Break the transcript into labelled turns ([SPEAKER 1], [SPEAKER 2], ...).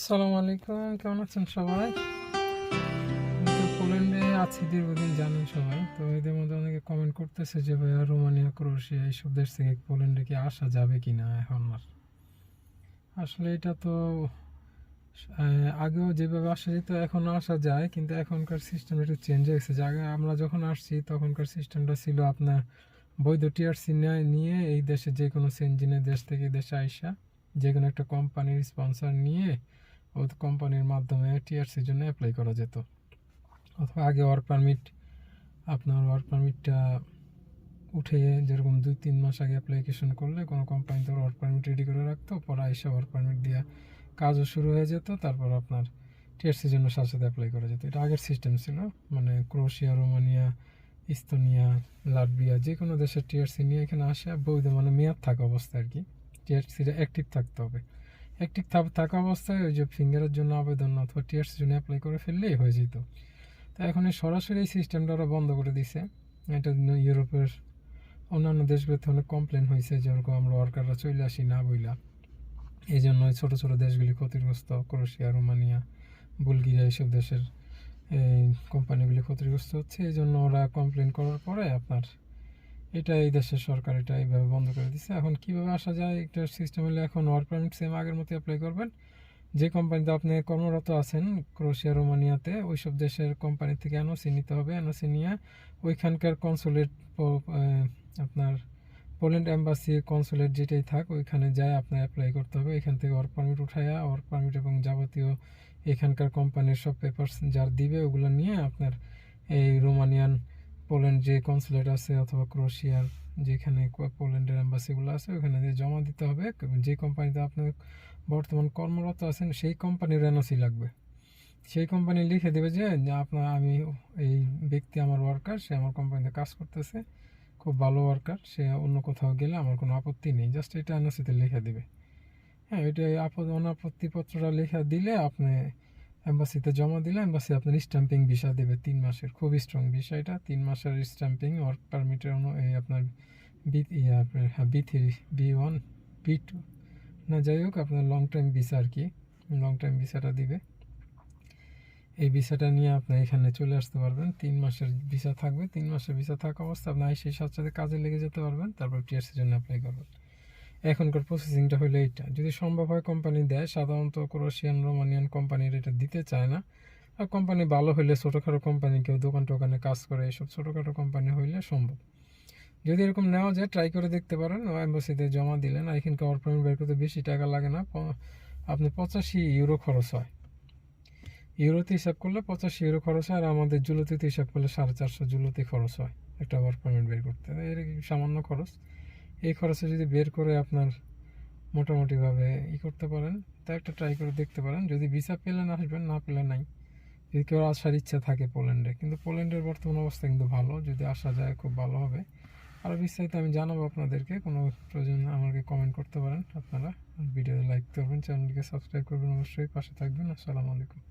[SPEAKER 1] সালাম আলাইকুম, কেমন আছেন সবাই? পোল্যান্ডে আছি দীর্ঘদিন, জানেন সবাই। তো এদের মধ্যে অনেকে কমেন্ট করতেছে যে, ভাইয়া, রোমানিয়া, ক্রোয়েশিয়া, এইসব দেশ থেকে পোল্যান্ডে কি আসা যাবে কি না এখন আর? আসলে এটা তো আগেও যেভাবে আসা যেত, এখন আসা যায়। কিন্তু এখনকার সিস্টেম একটু চেঞ্জ হয়েছে যে আগে আমরা যখন আসছি, তখনকার সিস্টেমটা ছিল আপনার বৈধ টিআরসি নিয়ে এই দেশে যে কোনো সেঞ্জিনের দেশ থেকে দেশে আইসা যে কোনো একটা কোম্পানির স্পন্সর নিয়ে ওই কোম্পানির মাধ্যমে টিআরসির জন্য অ্যাপ্লাই করা যেত। অথবা আগে ওয়ার্ক পারমিট আপনার ওয়ার্ক পারমিটটা উঠে যেরকম দুই তিন মাস আগে অ্যাপ্লিকেশন করলে কোনো কোম্পানি তো ওয়ার্ক পারমিট রেডি করে রাখতো, পরে এসে ওয়ার্ক পারমিট দিয়ে কাজও শুরু হয়ে যেত, তারপর আপনার টিআরসির জন্য সাথে সাথে অ্যাপ্লাই করা যেত। এটা আগের সিস্টেম ছিল মানে ক্রোশিয়া, রোমানিয়া, ইস্তোনিয়া, লাটভিয়া যে কোনো দেশের টিআরসি নিয়ে এখানে আসে বৈধ মানে মেয়াদ থাকা অবস্থায় আর কি। টিআরসিটা অ্যাক্টিভ থাকতে হবে। অ্যাক্টিভ থাকা অবস্থায় ওই যে ফিঙ্গারের জন্য আবেদন অথবা টিআরসির জন্য অ্যাপ্লাই করে ফেললেই হয়ে যেত। তো এখন এই সরাসরি এই সিস্টেমটা ওরা বন্ধ করে দিছে। এটা ইউরোপের অন্যান্য দেশগুলোতে অনেক কমপ্লেন হয়েছে যেরকম আমরা ওয়ার্কাররা চলে আসি, না বইলা। এই জন্য ছোটো ছোটো দেশগুলি ক্ষতিগ্রস্ত, ক্রোয়েশিয়া, রোমানিয়া, বুলগেরিয়া এইসব দেশের, এই কোম্পানিগুলি ক্ষতিগ্রস্ত হচ্ছে। এই জন্য ওরা কমপ্লেন করার পরে আপনার এটা এই দেশের সরকার এটা এইভাবে বন্ধ করে দিচ্ছে এখন কীভাবে আসা যায়, একটা সিস্টেম হলে এখন ওয়ার্ক পারমিট সেম আগের মতো অ্যাপ্লাই করবেন। যে কোম্পানিতে আপনি কর্মরত আছেন, ক্রোশিয়া, রোমানিয়াতে, ওইসব দেশের কোম্পানি থেকে এনওসি নিতে হবে। এনওসি নিয়ে ওইখানকার কনসুলেট আপনার পোল্যান্ড এম্বাসি কনসুলেট যেটাই থাক, ওইখানে যায় আপনার অ্যাপ্লাই করতে হবে। এখান থেকে ওয়ার্ক পারমিট উঠায়া ওয়ার্ক পারমিট এবং যাবতীয় এখানকার কোম্পানির সব পেপারস যার দিবে, ওগুলো নিয়ে আপনার এই রোমানিয়ান পোল্যান্ড যে কনসুলেট আছে অথবা ক্রোশিয়ার যেখানে পোল্যান্ডের অ্যাম্বাসিগুলো আছে, ওখানে জমা দিতে হবে। যে কোম্পানিতে আপনি বর্তমান কর্মরত আছেন, সেই কোম্পানির এনওসি লাগবে। সেই কোম্পানি লিখে দেবে যে যে আপনার, আমি এই ব্যক্তি আমার ওয়ার্কার সে আমার কোম্পানিতে কাজ করতেছে। খুব ভালো ওয়ার্কার সে অন্য কোথাও গেলে আমার কোনো আপত্তি নেই। জাস্ট এটা এনওসিতে লিখে দেবে। হ্যাঁ এটা আপদ অনাপত্তিপত্রটা লেখা দিলে আপনি এম্বাসিতে জমা দিলে এম্বাসি আপনার স্ট্যাম্পিং ভিসা দেবে তিন মাসের। খুবই স্ট্রং ভিসা এটা। তিন মাসের স্ট্যাম্পিং ওয়ার্ক পারমিটের আপনার বি হ্যাঁ B three, B one, B two. না, যাই হোক, আপনার লং টাইম ভিসা আর কি। লং টাইম ভিসাটা দিবে। এই ভিসাটা নিয়ে আপনি এখানে চলে আসতে পারবেন। তিন মাসের ভিসা থাকবে। তিন মাসের ভিসা থাকা অবস্থা আপনি সেই সাথে সাথে কাজে লেগে যেতে পারবেন। তারপর টিআরসির জন্য অ্যাপ্লাই করবেন। এখনকার প্রসেসিংটা হলো এইটা। যদি সম্ভব হয় কোম্পানি দেয়, সাধারণত ক্রোয়েশিয়ান রোমানিয়ান কোম্পানির এটা দিতে চায় না। আর কোম্পানি ভালো হইলে ছোটোখাটো কোম্পানি কেউ দোকান টোকানে কাজ করে, এসব ছোটোখাটো কোম্পানি হইলে সম্ভব। যদি এরকম নেওয়া যায় ট্রাই করে দেখতে পারেন। ও এম্বাসিতে জমা দিলেন, আর এখানকার ওয়ার্ক পারমিট বের করতে বেশি টাকা লাগে না। আপনি পঁচাশি ইউরো খরচ হয়। ইউরোতে হিসাব করলে পঁচাশি ইউরো খরচ হয়, আর আমাদের জুলোতিতে হিসাব করলে সাড়ে চারশো জুলোতে খরচ হয়, একটা ওয়ার্ক পারমিট বের করতে। এর সামান্য খরচ। এই খরচে যদি বের করে আপনার মোটামুটিভাবে ই করতে পারেন, তা একটা ট্রাই করে দেখতে পারেন। যদি ভিসা পেলেন আসবেন, না পেলে নাই। যদি কেউ আসার ইচ্ছা থাকে পোল্যান্ডে, কিন্তু পোল্যান্ডের বর্তমান অবস্থা কিন্তু ভালো। যদি আসা যায়, খুব ভালো হবে। আর বিস্তারিত আমি জানাব আপনাদেরকে, কোনো প্রয়োজন আমাকে কমেন্ট করতে পারেন। আপনারা ভিডিওতে লাইক করবেন চ্যানেলটিকে সাবস্ক্রাইব করবেন অবশ্যই। পাশে থাকবেন। আসসালামু আলাইকুম।